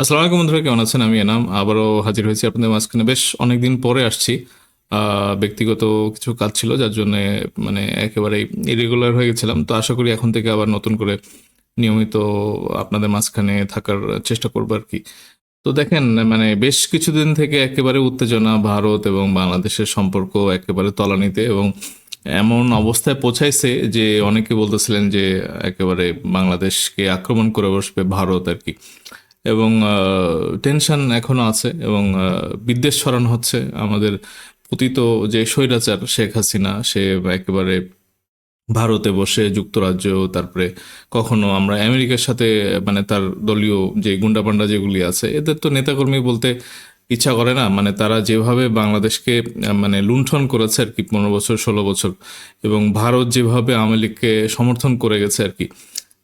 আসসালামু আলাইকুম বন্ধুরা, কেমন আছেন? আমি এনাম। আবারও হাজির হয়েছি আপনাদের মাঝখানে। বেশ অনেকদিন পরে আসছি। ব্যক্তিগত কিছু কাজ ছিল, যার জন্য মানে একেবারেই ইরেগুলার হয়ে গেছিলাম। তো আশা করি এখন থেকে আবার নতুন করে নিয়মিত আপনাদের মাঝখানে থাকার চেষ্টা করব আর কি। তো দেখেন মানে বেশ কিছুদিন থেকে একেবারে উত্তেজনা ভারত এবং বাংলাদেশের সম্পর্ক একেবারে তলানিতে এবং এমন অবস্থায় পৌঁছাইছে যে অনেকে বলতেছিলেন যে একেবারে বাংলাদেশকে আক্রমণ করে বসবে ভারত আর কি। এবং টেনশন এখনও আছে এবং বিদ্বেষ ছড়ানো হচ্ছে। আমাদের পতিত যে স্বৈরাচার শেখ হাসিনা, সে একেবারে ভারতে বসে যুক্তরাজ্য, তারপরে কখনো আমরা আমেরিকার সাথে মানে তার দলীয় যে গুন্ডাপান্ডা যেগুলি আছে, এদের তো নেতাকর্মী বলতে ইচ্ছা করে না। মানে তারা যেভাবে বাংলাদেশকে মানে লুণ্ঠন করেছে আর কি, পনেরো বছর, ষোলো বছর, এবং ভারত যেভাবে আওয়ামী লীগকে সমর্থন করে গেছে আর কি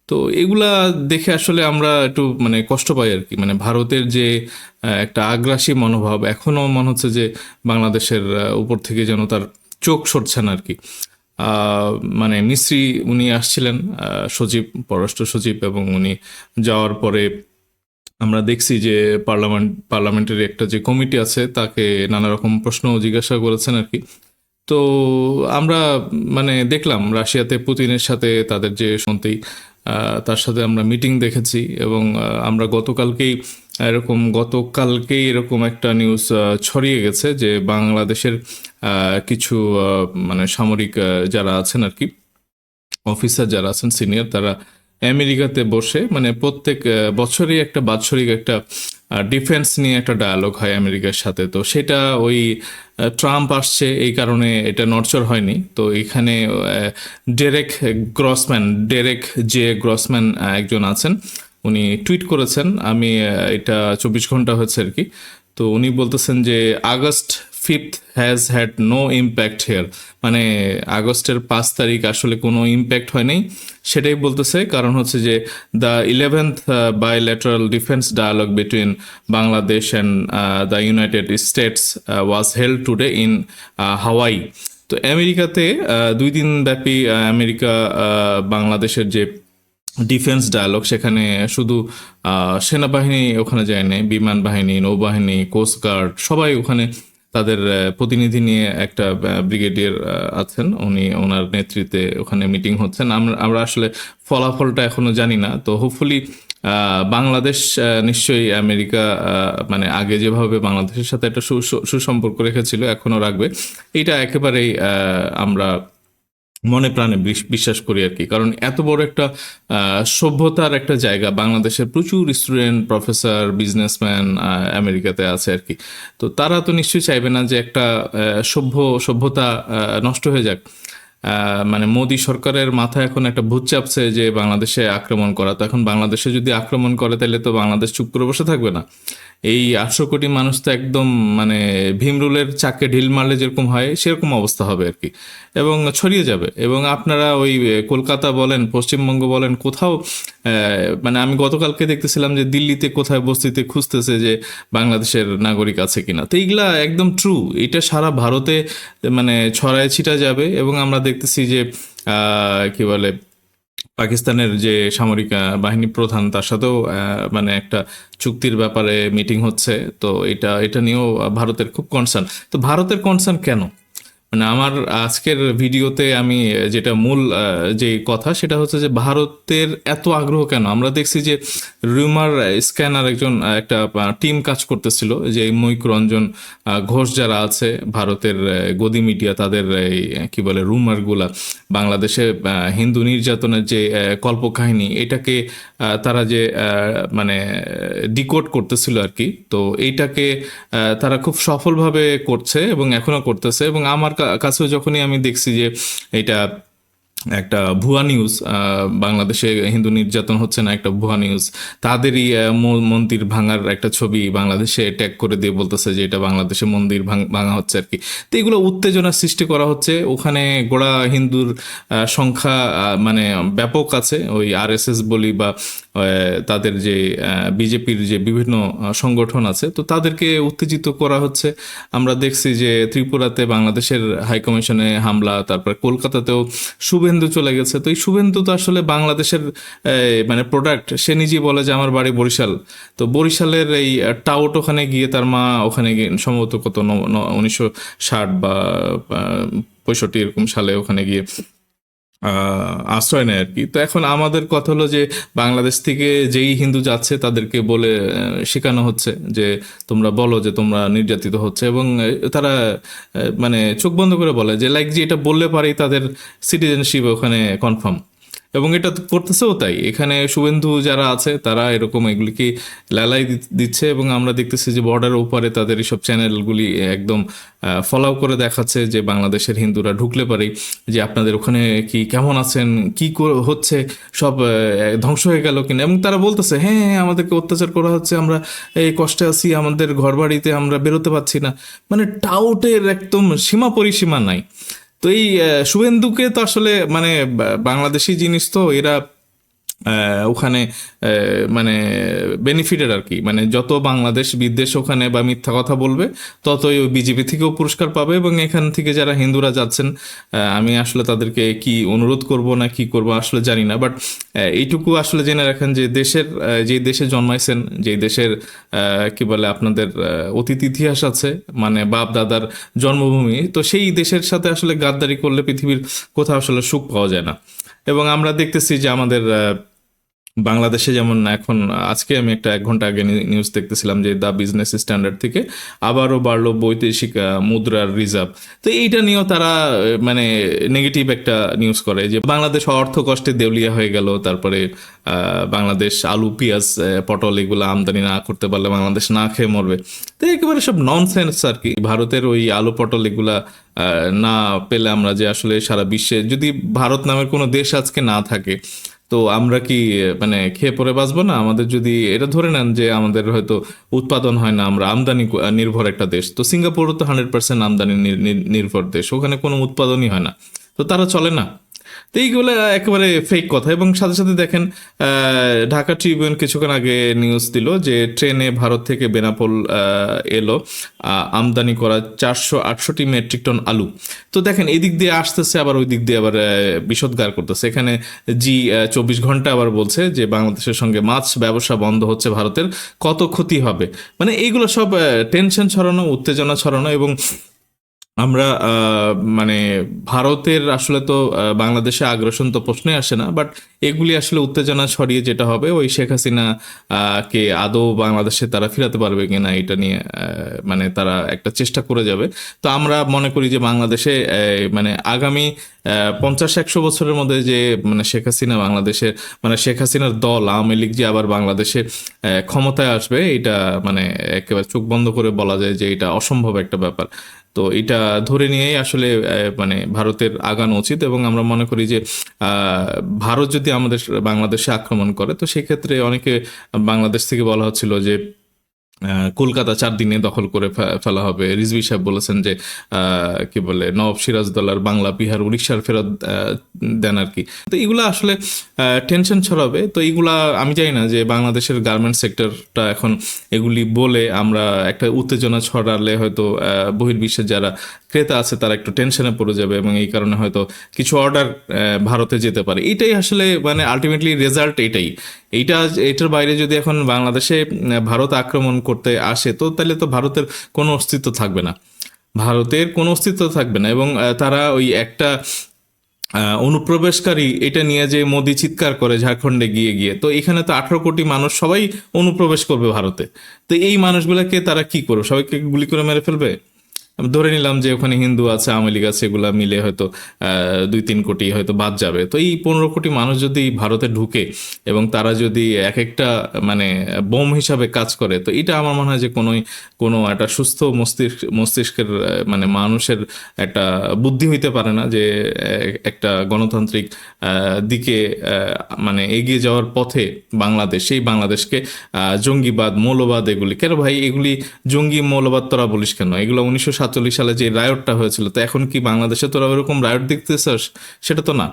তো এগুলা দেখে আসলে আমরা একটু মানে কষ্ট পাই আর কি। মানে ভারতের যে একটা আগ্রাসী মনোভাব, এখনও মনে হচ্ছে যে বাংলাদেশের উপর থেকে যেন তার চোখ সরছে না আর কি। মানে মিস্ত্রি উনি আসছিলেন সচিব, পররাষ্ট্র সচিব, এবং উনি যাওয়ার পরে আমরা দেখছি যে পার্লামেন্ট, পার্লামেন্টের একটা যে কমিটি আছে, তাকে নানা রকম প্রশ্ন জিজ্ঞাসা করেছেন আর কি। তো আমরা মানে দেখলাম রাশিয়াতে পুতিনের সাথে তাদের যে সন্তেই তার সাথে আমরা মিটিং দেখেছি এবং আমরা গতকালকেই, এরকম গতকালকেই এরকম একটা নিউজ ছড়িয়ে গেছে যে বাংলাদেশের কিছু মানে সামরিক যারা আছেন আর কি অফিসার যারা আছেন সিনিয়র তারা আমেরিকাতে বসে মানে প্রত্যেক বছরই একটা বাৎসরিক একটা ডিফেন্স নিয়ে একটা ডায়ালগ হয় আমেরিকার সাথে। তো সেটা ওই ট্রাম্প আসছে, এই কারণে এটা নড়চড় হয়নি। তো এখানে Derek Grossman Derek J Grossman একজন আছেন। উনি টুইট করেছেন, আমি এটা চব্বিশ ঘণ্টা হয়েছে আর কি। তো উনি বলতেছেন যে, August fifth has had no impact here মানে আগস্টের পাঁচ তারিখ আসলে কোনো ইম্প্যাক্ট হয়নি। সেটাই বলতেছে, কারণ হচ্ছে যে the eleventh bilateral defence dialogue between Bangladesh and the United States was held today in Hawaii তো আমেরিকাতে দুই দিন ব্যাপী আমেরিকা বাংলাদেশের যে ডিফেন্স ডায়ালগ সেখানে শুধু সেনাবাহিনী ওখানে যায় নাই বিমান বাহিনী, নৌবাহিনী কোস্টগার্ড সবাই ওখানে তাদের প্রতিনিধি নিয়ে একটা ব্রিগেডিয়ার আছেন। উনি ওনার নেতৃত্বে ওখানে মিটিং হচ্ছেন। আমরা আমরা আসলে ফলাফলটা এখনও জানি না। তো হোপফুলি বাংলাদেশ নিশ্চয়ই আমেরিকা মানে আগে যেভাবে বাংলাদেশের সাথে একটা সুসম্পর্ক রেখেছিল এখনও রাখবে। এটা একেবারেই আমরা মনে প্রাণে বিশ- বিশ্বাস করি আর কি। কারণ এত বড় একটা সভ্যতার একটা জায়গা বাংলাদেশের প্রচুর স্টুডেন্ট প্রফেসর বিজনেসম্যান আমেরিকাতে আছে আর কি। তো তারা তো নিশ্চয়ই চাইবে না যে একটা সভ্য, সভ্যতা নষ্ট হয়ে যাক। মানে মোদী সরকারের মাথায় এখন একটা ভূত চাপছে যে বাংলাদেশে আক্রমণ করা। তো এখন বাংলাদেশে যদি আক্রমণ করে, তাহলে তো বাংলাদেশ চুপ করে বসে থাকবে না। এই আটশো কোটি মানুষ তো একদম মানে ভীমরুলের চাকে ঢিল মারলে যেরকম হয়, সেরকম অবস্থা হবে আর কি। এবং ছড়িয়ে যাবে। এবং আপনারা ওই কলকাতা বলেন, পশ্চিমবঙ্গ বলেন, কোথাও মানে আমি গতকালকে দেখতেছিলাম যে দিল্লিতে কোথায় বস্তিতে খুঁজতেছে যে বাংলাদেশের নাগরিক আছে কিনা। তো এইগুলা একদম ট্রু এটা সারা ভারতে মানে ছড়ায় ছিটা যাবে। এবং আমরা দেখতেছি যে কি বলে, পাকিস্তানের যে সামরিক বাহিনী প্রধান, তার সাথেও মানে একটা চুক্তির ব্যাপারে মিটিং হচ্ছে। তো এটা এটা নিয়েও ভারতের খুব কনসার্ন তো ভারতের কনসার্ন কেন? মানে আমার আজকের ভিডিওতে আমি যেটা মূল যে কথা সেটা হচ্ছে যে ভারতের এত আগ্রহ কেন? আমরা দেখছি যে রিউমার স্ক্যানার একজন একটা টিম কাজ করতেছিল যে মৈক রঞ্জন ঘোষ যারা আছে ভারতের গদি মিডিয়া তাদের এই কি বলে রুমারগুলা বাংলাদেশে হিন্দু নির্যাতনের যে কল্পকাহিনী, এটাকে তারা যে মানে ডিকোড করতেছিল আর কি, তো এইটাকে তারা খুব সফলভাবে করছে এবং এখনও করতেছে এবং আমার কাছেও যখনই আমি দেখছি যে এটা একটা ভুয়া নিউজ বাংলাদেশে হিন্দু নির্যাতন হচ্ছে না একটা ভুয়া নিউজ তাদেরই মন্দির ভাঙার একটা ছবি বাংলাদেশে ট্যাগ করে দিয়ে বলতেছে যে এটা বাংলাদেশে মন্দির ভাঙা হচ্ছে আর কি। তো এগুলো উত্তেজনার সৃষ্টি করা হচ্ছে। ওখানে গোড়া হিন্দুর সংখ্যা মানে ব্যাপক আছে। ওই আরএসএস বলি বা তাদের যে বিজেপির যে বিভিন্ন সংগঠন আছে। তো তাদেরকে উত্তেজিত করা হচ্ছে। আমরা দেখছি যে ত্রিপুরাতে বাংলাদেশের হাইকমিশনে হামলা, তারপর কলকাতাতেও শুভেন্দু শুভেন্দু চলে গেছে। তো এই শুভেন্দু তো আসলে বাংলাদেশের মানে প্রোডাক্ট সে নিজেই বলে যে আমার বাড়ি বরিশাল। তো বরিশালের এই টাউট ওখানে গিয়ে তার মা ওখানে গিয়ে সম্ভবত কত উনিশশো ষাট বা পঁয়ষট্টি এরকম সালে ওখানে গিয়ে আশ্রয় নেয় আর কি। তো এখন আমাদের কথা হলো যে বাংলাদেশ থেকে যেই হিন্দু যাচ্ছে তাদেরকে বলে শেখানো হচ্ছে যে তোমরা বলো যে তোমরা নির্যাতিত হচ্ছে এবং তারা মানে চোখ বন্ধ করে বলে যে লাইক যে এটা বললে পারেই তাদের সিটিজেনশিপ ওখানে কনফার্ম এবং এটা করতেছেও তাই। এখানে শুভেন্দু যারা আছে, তারা এরকম এগুলিকে লালাই দিচ্ছে এবং আমরা দেখতেছি যে বর্ডারের ওপারে তাদের এইসব চ্যানেলগুলি একদম ফলো করে দেখাচ্ছে যে বাংলাদেশের হিন্দুরা ঢুকলে পারেই যে আপনাদের ওখানে কি, কেমন আছেন, কি হচ্ছে, সব ধ্বংস হয়ে গেল কিনা। এবং তারা বলতেছে হ্যাঁ হ্যাঁ আমাদেরকে অত্যাচার করা হচ্ছে, আমরা এই কষ্টে আছি, আমাদের ঘর বাড়িতে আমরা বেরোতে পারছি না। মানে টাউটের একদম সীমা পরিসীমা নাই। তো এই শুভেন্দুকে তো আসলে মানে বাংলাদেশি জিনিস তো এরা ওখানে মানে বেনিফিটেড আর কি। মানে যত বাংলাদেশ বিদ্বেষ ওখানে বা মিথ্যা কথা বলবে, ততই ওই বিজেপি থেকেও পুরস্কার পাবে এবং এখান থেকে যারা হিন্দুরা যাচ্ছেন আমি আসলে তাদেরকে কি অনুরোধ করব না কি করব আসলে জানি না। বাট এইটুকু আসলে জেনে রাখেন যে দেশের যে দেশে জন্মাইছেন, যে দেশের কি বলে আপনাদের অতীত ইতিহাস আছে মানে বাপ দাদার জন্মভূমি, তো সেই দেশের সাথে আসলে গাদ্দারি করলে পৃথিবীর কোথাও আসলে সুখ পাওয়া যায় না। এবং আমরা দেখতেছি যে আমাদের বাংলাদেশে যেমন এখন, আজকে আমি একটা এক ঘণ্টা আগে নিউজ দেখতেছিলাম যে দা বিজনেস স্ট্যান্ডার্ড থেকে আবারও বাড়লো বৈদেশিক মুদ্রার রিজার্ভ তো এইটা নিয়েও তারা মানে নেগেটিভ একটা নিউজ করে যে বাংলাদেশ অর্থ কষ্টে দেউলিয়া হয়ে গেল, তারপরে বাংলাদেশ আলু, পেঁয়াজ পটল এগুলো আমদানি না করতে পারলে বাংলাদেশ না খেয়ে মরবে। তো একেবারে সব ননসেন্স আর কি। ভারতের ওই আলু, পটল এগুলা না পেলে আমরা যে আসলে সারা বিশ্বে, যদি ভারত নামের কোনো দেশ আজকে না থাকে তো আমরা কি মানে খেয়ে পরে বাঁচবো না? আমাদের যদি এটা ধরে নেন যে আমাদের হয়তো উৎপাদন হয় না, আমরা আমদানি নির্ভর একটা দেশ, তো সিঙ্গাপুরও তো হান্ড্রেড পার্সেন্ট আমদানি নির- নির- নির্ভর দেশ, ওখানে কোনো উৎপাদনই হয় না। তো তারা চলে না? তো এইগুলো একেবারে ফেক কথা। এবং সাথে সাথে দেখেন ঢাকা ট্রিবিউন কিছুক্ষণ আগে নিউজ দিল যে ট্রেনে ভারত থেকে বেনাপোল এলো আমদানি করা চারশো আটষট্টি মেট্রিক টন আলু। তো দেখেন, এদিক দিয়ে আসতেছে, আবার ওই দিক দিয়ে আবার বিষোদ্গার করতেছে। এখানে জি চব্বিশ ঘণ্টা আবার বলছে যে বাংলাদেশের সঙ্গে মাছ ব্যবসা বন্ধ হচ্ছে ভারতের, কত ক্ষতি হবে? মানে এইগুলো সব টেনশন ছড়ানো, উত্তেজনা ছড়ানো এবং আমরা মানে ভারতের আসলে তো বাংলাদেশে আগ্রাসন তো প্রশ্নে আসে না বাট এগুলি আসলে উত্তেজনা ছড়িয়ে যেটা হবে, ওই শেখ হাসিনা কে আদৌ বাংলাদেশে তারা ফিরাতে পারবে কিনা এটা নিয়ে মানে তারা একটা চেষ্টা করে যাবে। তো আমরা মনে করি যে বাংলাদেশে মানে আগামী পঞ্চাশ একশো বছরের মধ্যে যে মানে শেখ হাসিনা বাংলাদেশের মানে শেখ হাসিনার দল আওয়ামী লীগ যে আবার বাংলাদেশে ক্ষমতায় আসবে, এটা মানে একেবারে চোখ বন্ধ করে বলা যায় যে এটা অসম্ভব একটা ব্যাপার। তো এটা ধরে নিয়েই আসলে মানে ভারতের আগানো উচিত এবং আমরা মনে করি যে ভারত যদি আমাদের বাংলাদেশে আক্রমণ করে, তো সেক্ষেত্রে অনেকে বাংলাদেশ থেকে বলা হচ্ছিল যে কলকাতা চার দিনে দখল করে ফেলা হবে। রিজভি সাহেব বলেছেন যে কি বলে নবাব সিরাজদৌলার বাংলা বিহার উড়িষ্যার ফেরত দেন আর কি। তো এগুলা আসলে টেনশন ছড়াবে। তো এগুলা, আমি জানি না যে বাংলাদেশের গার্মেন্টস সেক্টরটা এখন এগুলি বলে আমরা একটা উত্তেজনা ছড়ালে হয়তো বহির্বিশ্বের যারা ক্রেতা আছে তারা একটু টেনশনে পড়ে যাবে এবং এই কারণে হয়তো কিছু অর্ডার ভারতে যেতে পারে। এটাই আসলে মানে আলটিমেটলি রেজাল্ট এটাই। এইটা এটার বাইরে যদি এখন বাংলাদেশে ভারত আক্রমণ করতে আসে, তো তাহলে তো ভারতের কোনো অস্তিত্ব থাকবে না। ভারতের কোনো অস্তিত্ব থাকবে না এবং তারা ওই একটা অনুপ্রবেশকারী এটা নিয়ে যে মোদি চিৎকার করে ঝাড়খণ্ডে গিয়ে গিয়ে, তো এখানে তো আঠারো কোটি মানুষ সবাই অনুপ্রবেশ করবে ভারতে। তো এই মানুষগুলোকে তারা কি করবে? সবাইকে গুলি করে মেরে ফেলবে? ধরে নিলাম যে ওখানে হিন্দু আছে, আওয়ামী লীগ আছে, এগুলা মিলে হয়তো দুই তিন কোটি হয়তো বাদ যাবে। তো এই পনেরো কোটি মানুষ যদি ভারতে ঢুকে এবং তারা যদি এক একটা মানে বোম হিসাবে কাজ করে, তো এটা আমার মনে হয় যে কোনোই, কোনো একটা সুস্থ মস্তিষ্ক, মস্তিষ্কের মানে মানুষের একটা বুদ্ধি হইতে পারে না যে একটা গণতান্ত্রিক দিকে মানে এগিয়ে যাওয়ার পথে বাংলাদেশ, সেই বাংলাদেশকে জঙ্গিবাদ, মৌলবাদ এগুলি, কেন ভাই এগুলি জঙ্গি মৌলবাদ তোরা বলিস কেন? এগুলো উনিশশো সাতচল্লিশ সালে যে রায়টটা হয়েছিল, তো এখন কি বাংলাদেশে তোরা ওরকম রায়ট দেখতেছস? সেটা তো না।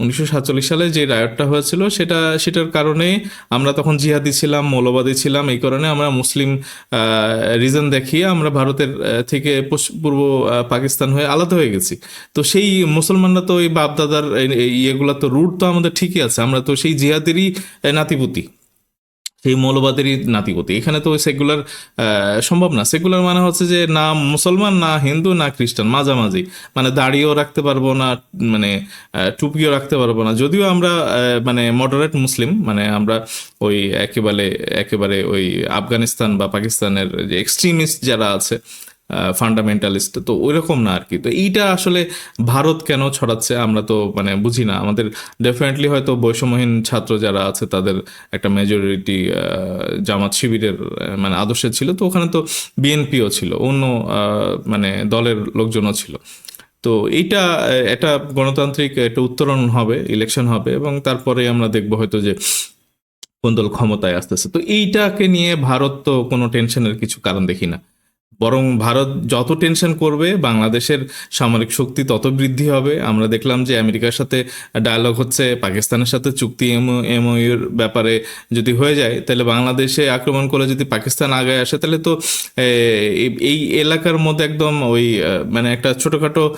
উনিশশো সাতচল্লিশ সালে যে রায়টটা হয়েছিল, সেটা, সেটার কারণে আমরা তখন জিহাদি ছিলাম, মৌলবাদী ছিলাম, এই কারণে আমরা মুসলিম রিজন দেখিয়ে আমরা ভারতের থেকে পূর্ব পাকিস্তান হয়ে আলাদা হয়ে গেছি। তো সেই মুসলমানরা তো ওই বাপদাদার এই- এই ইয়েগুলা তো রুট তো আমাদের ঠিকই আছে। আমরা তো সেই জিহাদেরই নাতিপুতি। সেই মৌলবাদেরই নাতিপতি এখানে তো সেকুলার সম্ভব না। সেকুলার মানে হচ্ছে যে না মুসলমান, না হিন্দু, না খ্রিস্টান, মাঝামাঝি। মানে দাড়িও রাখতে পারব না মানে টুপিও রাখতে পারব না। যদিও আমরা মানে মডারেট মুসলিম মানে আমরা ওই একেবারে একেবারে ওই আফগানিস্তান বা পাকিস্তানের যে এক্সট্রিমিস্ট যারা আছে ফান্ডামেন্টালিস্ট তো ওইরকম না আর কি তো এইটা আসলে ভারত কেন ছড়াচ্ছে আমরা তো মানে বুঝি না। আমাদের ডেফিনেটলি হয়তো বৈষম্যহীন ছাত্র যারা আছে, তাদের একটা মেজরিটি জামাত শিবিরের মানে আদর্শে ছিল। তো ওখানে তো বিএনপিও ছিল, অন্য মানে দলের লোকজনও ছিল। তো এইটা একটা গণতান্ত্রিক একটা উত্তরণ হবে ইলেকশন হবে, এবং তারপরে আমরা দেখব হয়তো যে কোন দল ক্ষমতায় আসতেছে। তো এইটাকে নিয়ে ভারত তো কোনো টেনশনের কিছু কারণ দেখি না। বরং ভারত যত টেনশন করবে, বাংলাদেশের সামরিক শক্তি তত বৃদ্ধি হবে। আমরা দেখলাম যে আমেরিকার সাথে ডায়ালগ হচ্ছে, পাকিস্তানের সাথে চুক্তি এমওইউর ব্যাপারে যদি হয়ে যায়, তাহলে বাংলাদেশে আক্রমণ করে যদি পাকিস্তান আগে আসে, তাহলে তো এই- এই এলাকার মধ্যে একদম ওই মানে একটা ছোটোখাটো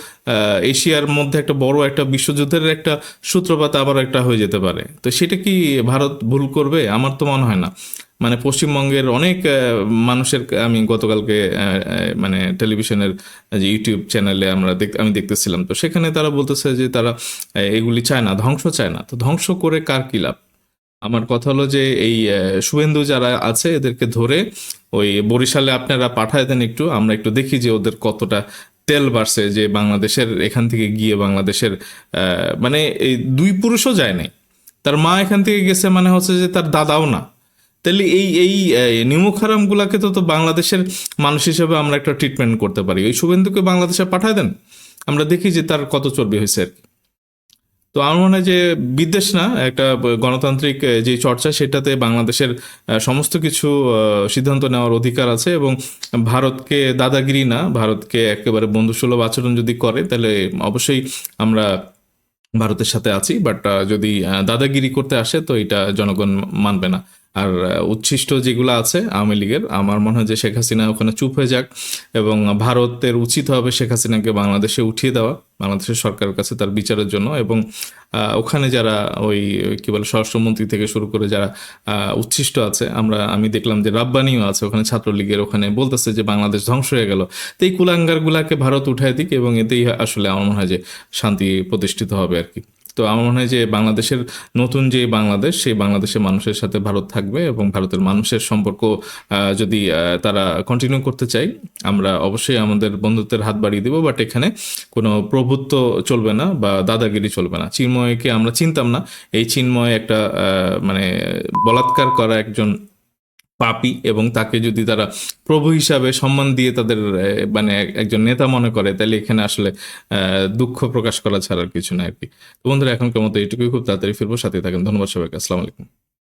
এশিয়ার মধ্যে একটা বড় একটা বিশ্বযুদ্ধের একটা সূত্রপাত আবার একটা হয়ে যেতে পারে। তো সেটা কি ভারত ভুল করবে? আমার তো মনে হয় না। মানে পশ্চিমবঙ্গের অনেক মানুষের, আমি গতকালকে মানে টেলিভিশনের যে ইউটিউব চ্যানেলে আমরা দেখ, আমি দেখতেছিলাম। তো সেখানে তারা বলতেছে যে তারা এগুলি চায় না, ধ্বংস চায় না। তো ধ্বংস করে কার কি লাভ? আমার কথা হলো যে এই শুভেন্দু যারা আছে এদেরকে ধরে ওই বরিশালে আপনারা পাঠায় দেন একটু, আমরা একটু দেখি যে ওদের কতটা তেল বাড়ছে, যে বাংলাদেশের এখান থেকে গিয়ে বাংলাদেশের মানে এই দুই পুরুষও যায় নাই। তার মা এখান থেকে গেছে মানে হচ্ছে যে তার দাদাও না। তাহলে এই এই নিমুখারাম গুলাকে তো তো বাংলাদেশের মানুষ হিসেবে আমরা একটা ট্রিটমেন্ট করতে পারি। ওই শুভেন্দুকে বাংলাদেশে পাঠায় দেন। আমরা দেখি যে তার কত চর্বি হয়েছে। আর কি তো আমার মনে হয় যে বিদ্বেষ না, একটা গণতান্ত্রিক যে চর্চা, সেটাতে বাংলাদেশের সমস্ত কিছু সিদ্ধান্ত নেওয়ার অধিকার আছে এবং ভারতকে দাদাগিরি না, ভারতকে একেবারে বন্ধুসুলভ আচরণ যদি করে, তাহলে অবশ্যই আমরা ভারতের সাথে আছি, বাট যদি দাদাগিরি করতে আসে, তো এটা জনগণ মানবে না। আর উচ্ছিষ্ট যেগুলো আছে আওয়ামী লীগের, আমার মনে হয় যে শেখ হাসিনা ওখানে চুপ হয়ে যাক এবং ভারতের উচিত হবে শেখ হাসিনাকে বাংলাদেশে উঠিয়ে দেওয়া, বাংলাদেশের সরকারের কাছে তার বিচারের জন্য এবং ওখানে যারা ওই, কি বলে, স্বরাষ্ট্রমন্ত্রী থেকে শুরু করে যারা উচ্ছিষ্ট আছে, আমরা, আমি দেখলাম যে রাব্বানিও আছে, ওখানে ছাত্রলীগের ওখানে বলতেছে যে বাংলাদেশ ধ্বংস হয়ে গেল। তো এই কুলাঙ্গারগুলাকে ভারত উঠায় দিক এবং এতেই আসলে আমার মনে হয় যে শান্তি প্রতিষ্ঠিত হবে আর কি। তো আমার মনে হয় যে বাংলাদেশের নতুন যে বাংলাদেশ, সেই বাংলাদেশের মানুষের সাথে ভারত থাকবে এবং ভারতের মানুষের সম্পর্ক যদি তারা কন্টিনিউ করতে চাই আমরা অবশ্যই আমাদের বন্ধুত্বের হাত বাড়িয়ে দেবো। বাট এখানে কোনো প্রভুত্ব চলবে না বা দাদাগিরি চলবে না। চিন্ময়কে আমরা চিনতাম না। এই চিন্ময় একটা মানে বলাৎকার করা একজন পাপি এবং তাকে যদি তারা প্রভু হিসাবে সম্মান দিয়ে তাদের মানে এক- একজন নেতা মনে করে, তাহলে এখানে আসলে দুঃখ প্রকাশ করা ছাড়ার কিছু না আর কি। বন্ধুরা, এখনকার মতো এইটুকুই। খুব তাড়াতাড়ি ফিরবো। সাথে থাকেন। ধন্যবাদ সবাইকে। আসসালামু আলাইকুম।